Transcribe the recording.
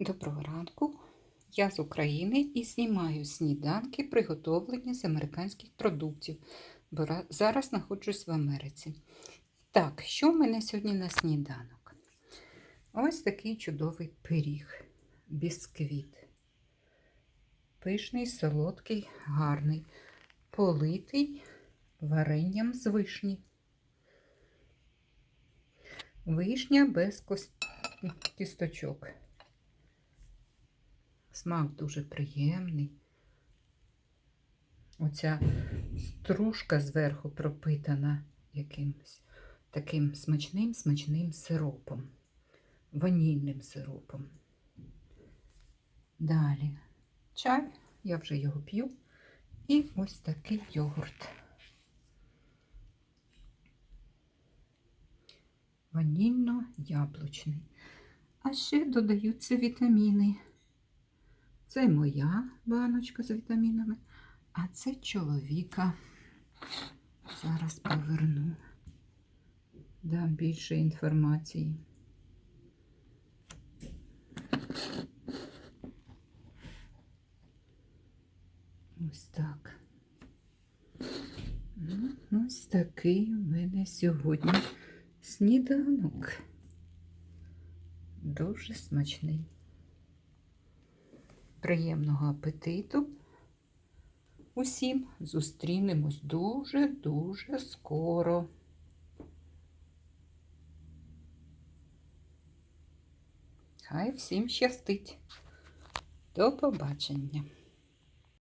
Доброго ранку. Я з України і знімаю сніданки, приготовлені з американських продуктів, бо зараз знаходжусь в Америці. Так, що в мене сьогодні на сніданок? Ось такий чудовий пиріг, бісквіт. Пишний, солодкий, гарний, политий варенням з вишні. Вишня без кісточок. Смак дуже приємний. Оця стружка зверху пропитана якимось таким смачним смачним сиропом, ванільним сиропом. Далі чай, я вже його п'ю. І ось такий йогурт. Ванільно-яблучний. А ще додаються вітаміни. Це моя баночка з вітамінами, а це чоловіка. Зараз поверну. Дам більше інформації. Ось так. Ну, Ось такий у мене сьогодні сніданок. Дуже смачний. Приємного апетиту. Усім зустрінемось дуже-дуже скоро. Хай всім щастить. До побачення.